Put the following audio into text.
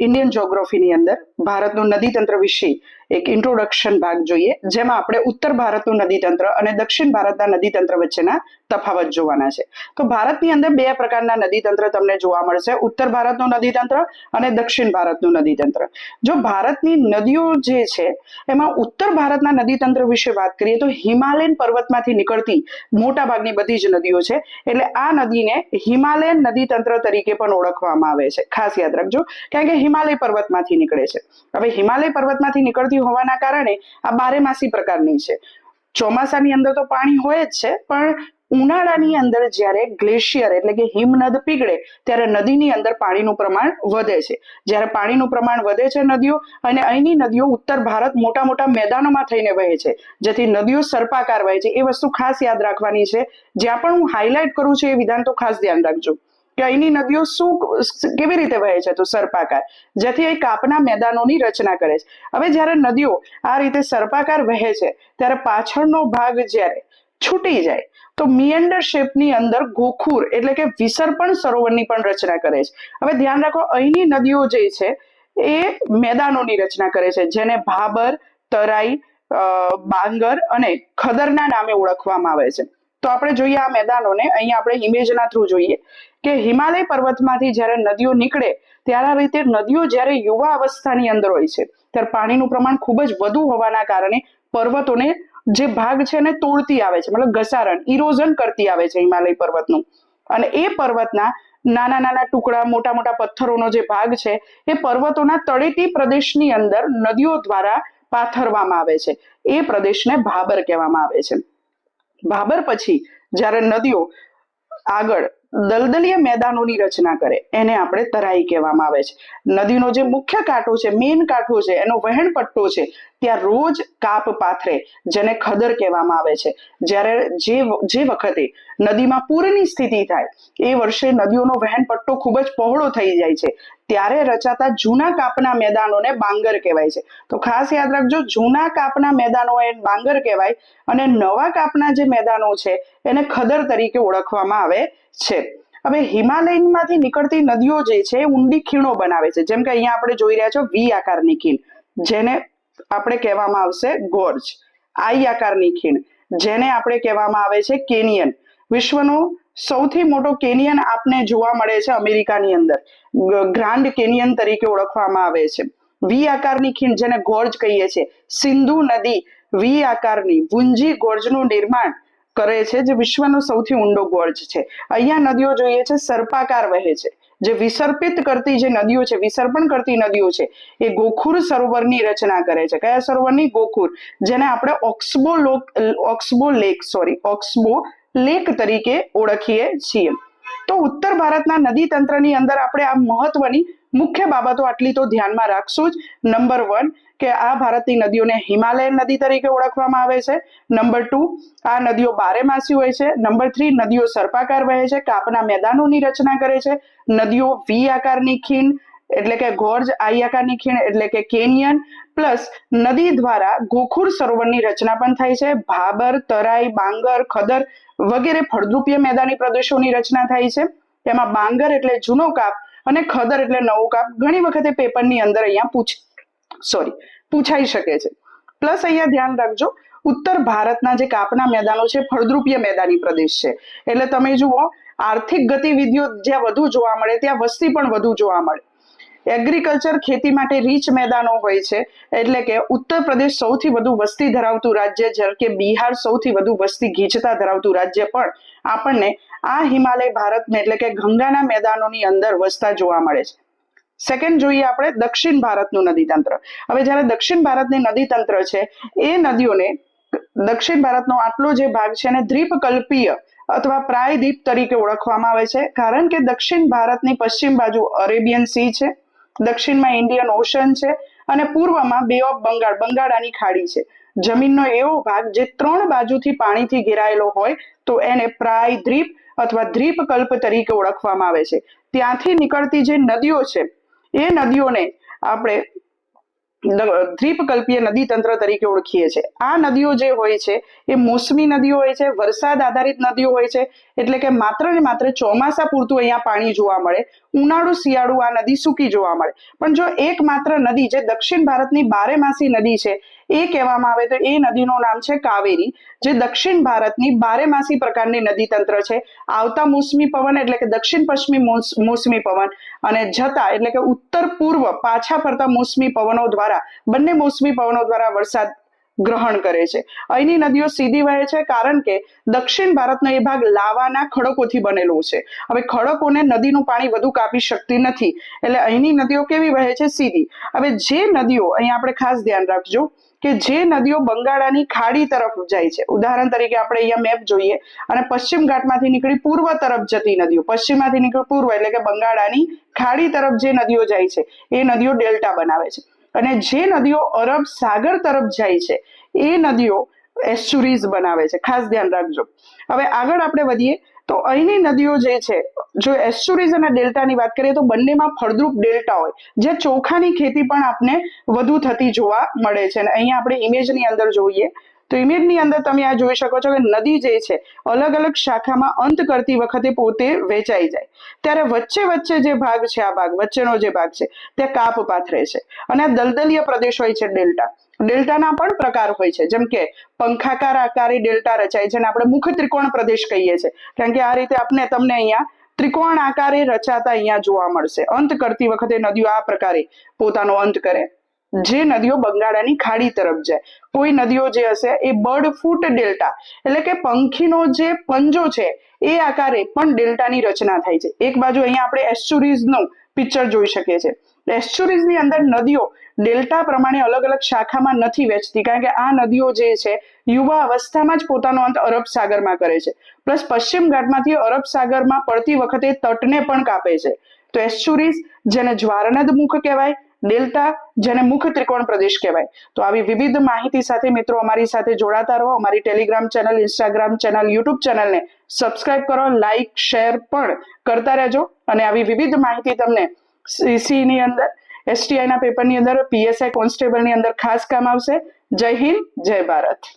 Indian જ્યોગ્રાફીની અંદર ભારતનું નદીતંત્ર વિશે એક ઇન્ટ્રોડક્શન ભાગ જોઈએ, જેમાં આપણે ઉત્તર ભારતનું નદીતંત્ર અને દક્ષિણ ભારતના નદીતંત્ર વચ્ચેના તફાવત જોવાના છે. તો ભારતની અંદર બે પ્રકારના નદીતંત્ર તમને જોવા મળશે, ઉત્તર ભારતનું નદીતંત્ર અને દક્ષિણ ભારતનું નદીતંત્ર. જો ભારતની નદીઓ જે છે, એમાં ઉત્તર ભારતના નદીતંત્ર વિશે વાત કરીએ તો હિમાલયન પર્વતમાંથી નીકળતી મોટા ભાગની બધી જ નદીઓ છે. એટલે આ નદીને હિમાલયન નદીતંત્ર તરીકે પણ ઓળખવામાં આવે છે. ખાસ યાદ રાખજો, કારણ કે હિમાલય પર્વતમાંથી નીકળે છે. હવે હિમાલય પર્વતમાંથી નીકળતી હોવાના કારણે આ બારેમાસી પ્રકારની છે. ચોમાસાની અંદર તો પાણી હોય જ છે, પણ ઉનાળાની અંદર જ્યારે ગ્લેશિયર એટલે કે હિમનદ પીગળે ત્યારે નદીની અંદર પાણીનું પ્રમાણ વધે છે. જ્યારે પાણીનું પ્રમાણ વધે છે નદીઓ અને અહીંની નદીઓ ઉત્તર ભારત મોટા મોટા મેદાનોમાં થઈને વહે છે, જેથી નદીઓ સર્પાકાર વહે છે. એ વસ્તુ ખાસ યાદ રાખવાની છે. જ્યાં પણ હું હાઇલાઇટ કરું છું એ વિધાન તો ખાસ ધ્યાન રાખજો. કે અહીંની નદીઓ શું કેવી રીતે વહે છે? તો સર્પાકાર. જેથી એ કાપના મેદાનોની રચના કરે છે. હવે જ્યારે નદીઓ આ રીતે સર્પાકાર વહે છે, ત્યારે પાછળનો ભાગ જ્યારે છૂટી જાય, તો મિયન્ડર શેપની અંદર ગોખુર એટલે કે વિસર્પણ સરોવરની પણ રચના કરે છે. હવે ધ્યાન રાખો, અહીંની નદીઓ જે છે, એ મેદાનોની રચના કરે છે, જેને ભાબર, તરાઈ બાંગર અને ખદરના નામે ઓળખવામાં આવે છે. તો આપણે જોઈએ આ મેદાનોને. અહીંયા આપણે ઇમેજના થ્રુ જોઈએ કે હિમાલય પર્વતમાંથી જ્યારે નદીઓ નીકળે ત્યારે આ રીતે નદીઓ જ્યારે યુવા અવસ્થાની અંદર હોય છે, ત્યારે પાણીનું પ્રમાણ ખૂબ જ વધુ હોવાના કારણે પર્વતોને જે ભાગ છે એને તોડતી આવે છે, મતલબ ઘસારણ ઇરોઝન કરતી આવે છે હિમાલય પર્વતનું. અને એ પર્વતના નાના નાના ટુકડા, મોટા મોટા પથ્થરોનો જે ભાગ છે, એ પર્વતોના તળેટી પ્રદેશની અંદર નદીઓ દ્વારા પાથરવામાં આવે છે. એ પ્રદેશને ભાબર કહેવામાં આવે છે. ભાબર પછી જ્યારે નદીઓ આગળ દલદલીય મેદાનોની રચના કરે, એને આપણે તરાઈ કહેવામાં આવે છે. નદીનો જે મુખ્ય કાંઠો છે મેઇન કાંઠો છે, એનો વહેણ પટ્ટો છે ત્યાં રોજ કાપ પાથરે, જેને ખદર કહેવામાં આવે છે. જ્યારે જે જે વખતે નદીમાં પૂરની સ્થિતિ થાય, એ વર્ષે નદીઓનો વહેણ પટ્ટો ખૂબ જ પહોળો થઈ જાય છે. ત્યારે રચાતા જૂના કાપના મેદાનોને બાંગર કહેવાય છે. તો ખાસ યાદ રાખજો, જૂના કાપના મેદાનો એ બાંગર કહેવાય અને નવા કાપના જે મેદાનો છે, એને ખદર તરીકે ઓળખવામાં આવે છે. હવે હિમાલયનમાંથી નીકળતી નદીઓ જે છે, ઊંડી ખીણો બનાવે છે. જેમ કે અહીંયા આપણે જોઈ રહ્યા છો, વી આકારની ખીણ, જેને આપણે કહેવામાં આવશે ગોર્જ, આઈ આકારની ખીણ, જેને આપણે કહેવામાં આવે છે કેનિયન. વિશ્વનો સૌથી મોટો કેનિયન આપને જોવા મળે છે અમેરિકાની અંદર. ગ્રાન્ડ કેનિયન તરીકે ઓળખવામાં આવે છે. વી આકારની ખીણ જેને ગોર્જ કહીએ છીએ. સિંધુ નદી વી આકારની વુંજી ગોર્જનું નિર્માણ કરે છે, જે વિશ્વનો સૌથી ઊંડો ગોર્જ છે. અહીંયા નદીઓ જોઈએ છે, સર્પાકાર વહે છે. જે વિસર્પિત કરતી જે નદીઓ છે, વિસર્પણ કરતી નદીઓ છે, એ ગોખુર સરોવરની રચના કરે છે. કયા સરોવરની? ગોખુર. જેને આપણે oxbow oxbow lake sorry oxbow lake તરીકે ઓળખીએ છીએ. તો ઉત્તર ભારતના નદી તંત્રની અંદર આપણે આ મહત્વની મુખ્ય બાબતો આટલી તો ધ્યાનમાં રાખશું જ. નંબર વન કે આ ભારતની નદીઓને હિમાલયન નદી તરીકે ઓળખવામાં આવે છે. નંબર ટુ આ નદીઓ બારેમાસી હોય છે. નંબર થ્રી નદીઓ સર્પાકાર વહે છે. કાપના મેદાનોની રચના કરે છે. નદીઓ વી આકારની ખીણ, એટલે કે ગોર્જ આઈ આકારની ખીણ, એટલે કે કેનિયન. પ્લસ નદી દ્વારા ગોખુર સરોવરની રચના પણ થાય છે. ભાબર, તરાઈ, બાંગર, ખદર વગેરે ફળદ્રુપીય મેદાની પ્રદેશોની રચના થાય છે. તેમાં બાંગર એટલે જૂનો કાપ અને ખદર એટલે નવો કાપ. ઘણી વખતે પેપરની અંદર અહીંયા પૂછ સોરી પૂછાઈ શકે છે. પ્લસ અહીંયા ધ્યાન રાખજો, ઉત્તર ભારતના જે કાપના મેદાનો છે, ફળદ્રુપીય મેદાની પ્રદેશ છે. એટલે તમે જુઓ, આર્થિક ગતિવિધિઓ જ્યાં વધુ જોવા મળે, ત્યાં વસ્તી પણ વધુ જોવા મળે. એગ્રીકલ્ચર ખેતી માટે રીચ મેદાનો હોય છે, એટલે કે ઉત્તર પ્રદેશ સૌથી વધુ વસ્તી ધરાવતું રાજ્ય જ્યારે કે બિહાર સૌથી વધુ વસ્તી ગીચતા ધરાવતું રાજ્ય, પણ આપણને આ હિમાલય ભારતને, એટલે કે ગંગાના મેદાનોની અંદર વસતા જોવા મળે છે. સેકન્ડ જોઈએ આપણે દક્ષિણ ભારતનું નદીતંત્ર. હવે જ્યારે દક્ષિણ ભારતની નદીતંત્ર છે, એ નદીઓને દક્ષિણ ભારતનો આટલો જે ભાગ છે એને દ્વીપકલ્પીય અથવા પ્રાયદ્વીપ તરીકે ઓળખવામાં આવે છે, કારણ કે દક્ષિણ ભારતની પશ્ચિમ બાજુ અરેબિયન સી છે, દક્ષિણમાં ઇન્ડિયન ઓશન છે અને પૂર્વમાં બે ઓફ બંગાળ, બંગાળાની ખાડી છે. જમીનનો એવો ભાગ જે ત્રણ બાજુથી પાણીથી ઘેરાયેલો હોય, તો એને પ્રાય દ્વીપ અથવા દ્વીપકલ્પ તરીકે ઓળખવામાં આવે છે. ત્યાંથી નીકળતી જે નદીઓ છે એ નદીઓને આપણે દ્વીપકલ્પીય નદી તંત્ર તરીકે ઓળખીએ છીએ આ નદીઓ જે હોય છે, એ મોસમી નદીઓ હોય છે, વરસાદ આધારિત નદીઓ હોય છે, એટલે કે માત્ર ને માત્ર ચોમાસા પૂરતું અહીંયા પાણી જોવા મળે, ઉનાળુ, શિયાળુ આ નદી સૂકી જોવા મળે. પણ જો એકમાત્ર નદી જે દક્ષિણ ભારતની બારેમાસી નદી છે એ કહેવામાં આવે તો એ નદીનું નામ છે કાવેરી, જે દક્ષિણ ભારતની બારેમાસી પ્રકારની નદી તંત્ર છે. આવતા મોસમી પવન એટલે કે દક્ષિણ પશ્ચિમી મોસ- મોસમી પવન અને જતા એટલે કે ઉત્તર પૂર્વ પાછા ફરતા મોસમી પવનો દ્વારા, બંને મોસમી પવનો દ્વારા વરસાદ ગ્રહણ કરે છે. અહીંની નદીઓ સીધી વહે છે કારણ કે દક્ષિણ ભારતનો એ ભાગ લાવાના ખડકોથી બનેલો છે. હવે ખડકોને નદીનું પાણી વધુ કાપી શકતી નથી. એટલે અહીંની નદીઓ કેવી વહે છે? સીધી. હવે જે નદીઓ, અહીંયા આપણે ખાસ ધ્યાન રાખજો કે જે નદીઓ બંગાળાની ખાડી તરફ જાય છે. ઉદાહરણ તરીકે આપણે અહીંયા મેપ જોઈએ અને પશ્ચિમ ઘાટમાંથી નીકળી પૂર્વ તરફ જતી નદીઓ. પશ્ચિમમાંથી નીકળી પૂર્વ એટલે કે બંગાળાની ખાડી તરફ જે નદીઓ જાય છે, એ નદીઓ ડેલ્ટા બનાવે છે. અને જે નદીઓ અરબ સાગર તરફ જાય છે, એ નદીઓ એસ્ચુરીઝ બનાવે છે. ખાસ ધ્યાન રાખજો. હવે આગળ આપણે વધીએ, તો અહીંની નદીઓ જે છે, જો એસ્ચુરીઝ અને ડેલ્ટાની વાત કરીએ, તો બંનેમાં ફળદ્રુપ ડેલ્ટા હોય, જે ચોખાની ખેતી પણ આપને વધુ થતી જોવા મળે છે. અને અહીંયા આપણે ઇમેજની અંદર જોઈએ તો ઇમેજની અંદર તમે આ જોઈ શકો છો કે નદી જે છે, અલગ અલગ શાખામાં અંત કરતી વખતે પોતે વેચાઈ જાય. ત્યારે વચ્ચે વચ્ચે જે ભાગ છે આ ભાગ, વચ્ચેનો જે ભાગ છે તે કાપ પાથરે છે. અને આ દલદલીય પ્રદેશ હોય છે ડેલ્ટા. ડેલ્ટાના પણ પ્રકાર હોય છે. જેમ કે પંખાકાર આકારે ડેલ્ટા રચાય છે અને આપણે મુખ ત્રિકોણ પ્રદેશ કહીએ છીએ. કારણ કે આ રીતે આપણે તમને અહીંયા ત્રિકોણ આકારે રચાતા અહીંયા જોવા મળશે. અંત કરતી વખતે નદીઓ આ પ્રકારે પોતાનો અંત કરે. જે નદીઓ બંગાળાની ખાડી તરફ જાય. કોઈ નદીઓ જે હશે એ બર્ડ ફૂટ ડેલ્ટા, એટલે કે પંખીનો જે પંજો છે, એ આકારે પણ ડેલ્ટાની રચના થાય છે. એક બાજુ અહીંયા આપણે એસ્ચુરીઝનું પિક્ચર જોઈ શકીએ છીએ. એસ્ચુરીઝની અંદર નદીઓ ડેલ્ટા પ્રમાણે અલગ અલગ શાખામાં નથી વેચતી કારણ કે આ નદીઓ જે છે, યુવા અવસ્થામાં જ પોતાનો અંત અરબ સાગરમાં કરે છે. પ્લસ પશ્ચિમ ઘાટમાંથી અરબ સાગરમાં પડતી વખતે તટને પણ કાપે છે. તો એસ્ચુરીઝ જેને જ્વારનદ મુખ કહેવાય ડેલ્ટા જેને મુખ ત્રિકોણ પ્રદેશ કહેવાય. તો આવી વિવિધ માહિતી સાથે મિત્રો અમારી સાથે જોડાતા રહો. અમારી Telegram channel Instagram channel YouTube ચેનલને સબસ્ક્રાઇબ કરો લાઇક શેર પણ કરતા રહેજો. અને આવી વિવિધ માહિતી તમને સીસીની અંદર એસટીઆઈના પેપરની અંદર પીએસઆઈ કોન્સ્ટેબલની અંદર ખાસ કામ આવશે. જય હિન્દ, જય ભારત.